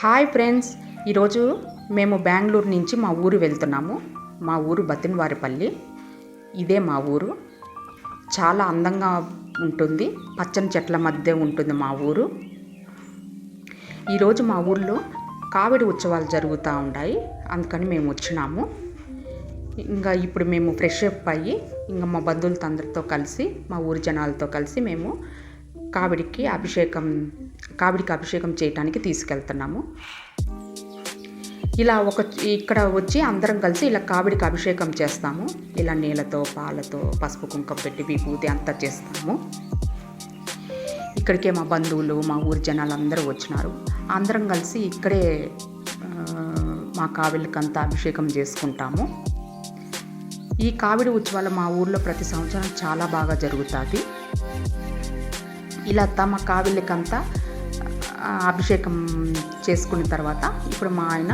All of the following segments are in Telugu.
Hi friends. ఈరోజు మేము బెంగళూరు నుంచి మా ఊరు వెళ్తున్నాము. మా ఊరు బతినవారిపల్లి. ఇదే మా ఊరు. చాలా అందంగా ఉంటుంది. పచ్చని చెట్ల మధ్య ఉంటుంది మా ఊరు. ఈరోజు మా ఊర్లో కావిడి ఉత్సవాలు జరుగుతూ ఉంటాయి అందుకని మేము వచ్చినాము. ఇంకా ఇప్పుడు మేము ఫ్రెష్ అప్ అయ్యి ఇంకా మా బంధువులతో అందరితో కలిసి మా ఊరి జనాలతో కలిసి మేము కావిడికి అభిషేకం కావిడికి అభిషేకం చేయటానికి తీసుకెళ్తున్నాము. ఇలా ఒక ఇక్కడ వచ్చి అందరం కలిసి ఇలా కావిడికి అభిషేకం చేస్తాము. ఇలా నీళ్ళతో పాలతో పసుపు కుంకం పెట్టి విభూతి అంతా చేస్తాము. ఇక్కడికే మా బంధువులు మా ఊరి జనాలు అందరూ వచ్చినారు. అందరం కలిసి ఇక్కడే మా కావిలకంతా అభిషేకం చేసుకుంటాము. ఈ కావిడి ఉత్సవాలు మా ఊర్లో ప్రతి సంవత్సరం చాలా బాగా జరుగుతుంది ఇలా తమ కావిలికంతా అభిషేకం చేసుకున్న తర్వాత ఇప్పుడు మా ఆయన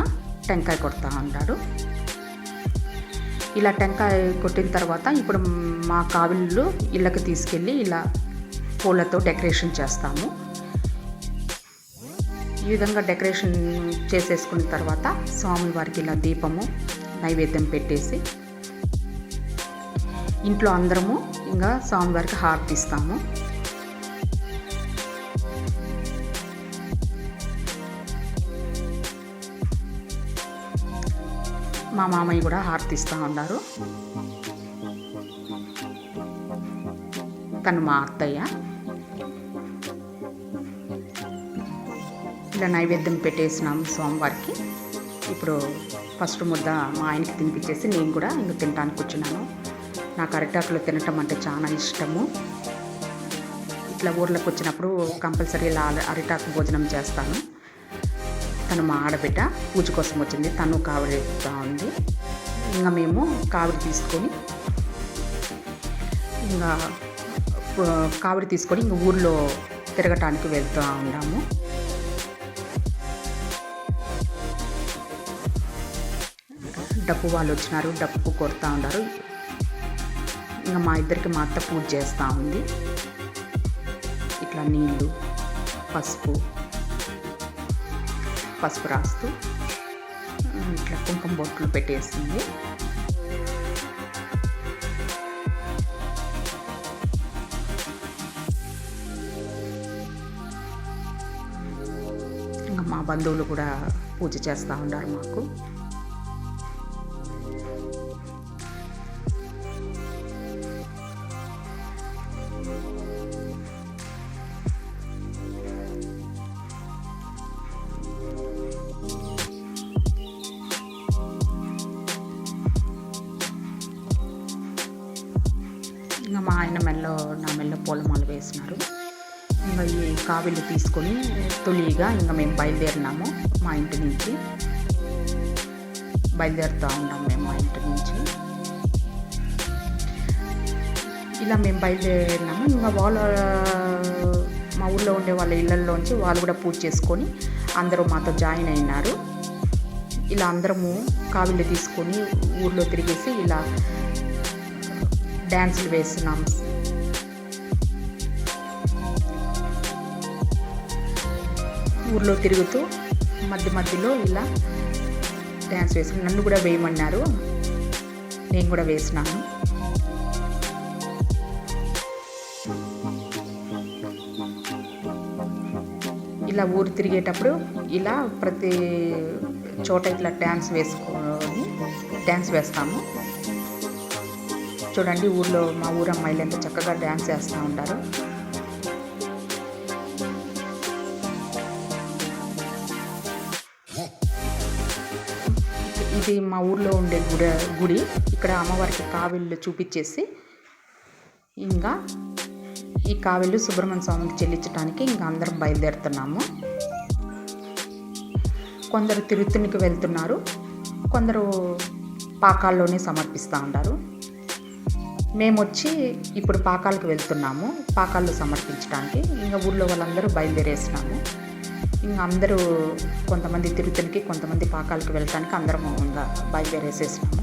టెంకాయ కొడతా ఉంటాడు ఇలా టెంకాయ కొట్టిన తర్వాత ఇప్పుడు మా కావిళ్ళు ఇళ్ళకి తీసుకెళ్ళి ఇలా పూలతో డెకరేషన్ చేస్తాము. ఈ విధంగా డెకరేషన్ చేసేసుకున్న తర్వాత స్వామి వారికి ఇలా దీపము నైవేద్యం పెట్టేసి ఇంట్లో అందరము ఇంకా స్వామివారికి హారతి ఇస్తాము. మా మామయ్య కూడా హారతి ఇస్తూ ఉన్నారు. తను మా అత్తయ్య. ఇలా నైవేద్యం పెట్టేసినాం స్వామివారికి. ఇప్పుడు ఫస్ట్ ముద్ద మా ఆయనకి తినిపించేసి నేను కూడా ఇంక తినడానికి కూర్చున్నాను నాకు అరిటాకులో తినటం అంటే చాలా ఇష్టము. ఇట్లా ఊర్లోకి వచ్చినప్పుడు కంపల్సరీ ఇలా అరిటాకు భోజనం చేస్తాను. తను మా ఆడబిడ్డ పూజ కోసం వచ్చింది. తను కావిడి ఉంది. ఇంకా మేము కావిడి తీసుకొని ఇంకా కావిడి తీసుకొని ఇంక ఊర్లో తిరగటానికి వెళ్తూ ఉన్నాము. డప్పు వాళ్ళు వచ్చినారు. డప్పు కొడతా ఉన్నారు. ఇంకా మా ఇద్దరికి మా అత్త పూజ చేస్తూ ఉంది. ఇట్లా నీళ్ళు పసుపు పసుపు రాస్తూ ఇట్లా కుంకుమ బొట్లు పెట్టేసింది ఇంకా మా బంధువులు కూడా పూజ చేస్తూ ఉన్నారు మాకు. ఆయన మెల్లో నా మెల్లో పూలమాల వేసినారు. ఇంకా ఈ కావిలు తీసుకొని తొలిగా ఇంకా మేము బయలుదేరినాము మా ఇంటి నుంచి. బయలుదేరుతూ ఉన్నాం మేము మా ఇంటి నుంచి. ఇలా మేము బయలుదేరినాము. ఇంకా వాళ్ళ మా ఊళ్ళో ఉండే వాళ్ళ ఇళ్ళల్లోంచి వాళ్ళు కూడా పూజ చేసుకొని అందరూ మాతో జాయిన్ అయినారు. ఇలా అందరము కావిళ్ళు తీసుకొని ఊర్లో తిరిగేసి ఇలా డ్యాన్సులు వేస్తున్నాము. ఊర్లో తిరుగుతూ మధ్య మధ్యలో ఇలా డ్యాన్స్ వేసి నన్ను కూడా వేయమన్నారు. నేను కూడా వేసినాను ఇలా ఊరు తిరిగేటప్పుడు ఇలా ప్రతి చోట ఇట్లా డ్యాన్స్ వేసుకొని డ్యాన్స్ వేస్తాము. చూడండి ఊర్లో మా ఊరు అమ్మాయిలు ఎంత చక్కగా డ్యాన్స్ చేస్తూ ఉంటారు. ఇది మా ఊర్లో ఉండే గుడి గుడి. ఇక్కడ అమ్మవారికి కావిళ్ళు చూపించేసి ఇంకా ఈ కావిళ్ళు సుబ్రహ్మణ్య స్వామికి చెల్లించడానికి ఇంకా అందరం బయలుదేరుతున్నాము. కొందరు తిరుత్తునికి వెళ్తున్నారు. కొందరు పాకాల్లోనే సమర్పిస్తూ ఉంటారు. మేము వచ్చి ఇప్పుడు పాకాలకు వెళ్తున్నాము. పాకాలు సమర్పించడానికి. ఇంకా ఊళ్ళో వాళ్ళందరూ బయలుదేరేసినాము. ఇంకా అందరూ కొంతమంది తిరుత్తనికి కొంతమంది పాకాలకు వెళ్ళటానికి అందరం ఇంకా బయలుదేరేసేసినాము.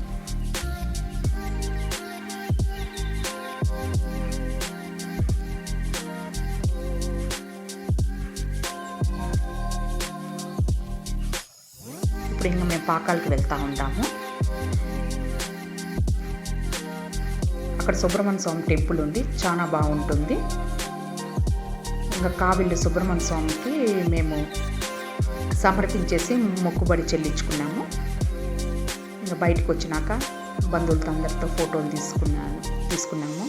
ఇప్పుడు ఇంకా మేము పాకాలకి వెళ్తూ ఉంటాము. అక్కడ సుబ్రహ్మణ్య స్వామి టెంపుల్ ఉంది చాలా బాగుంటుంది. ఇంకా కావిల్లు సుబ్రహ్మణ్య స్వామికి మేము సమర్పించేసి మొక్కుబడి చెల్లించుకున్నాము. ఇంకా బయటకు వచ్చినాక బంధువులతో అందరితో ఫోటోలు తీసుకున్నాను తీసుకున్నాము.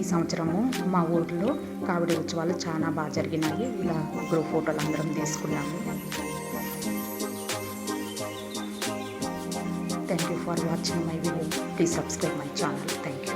ఈ సంవత్సరము మా ఊర్లో కావిడి ఉత్సవాలు చాలా బాగా జరిగినాయి. ఇలా గ్రూప్ ఫోటోలు అందరం తీసుకున్నాము. Thank you for watching my video. Please subscribe my channel. Thank you.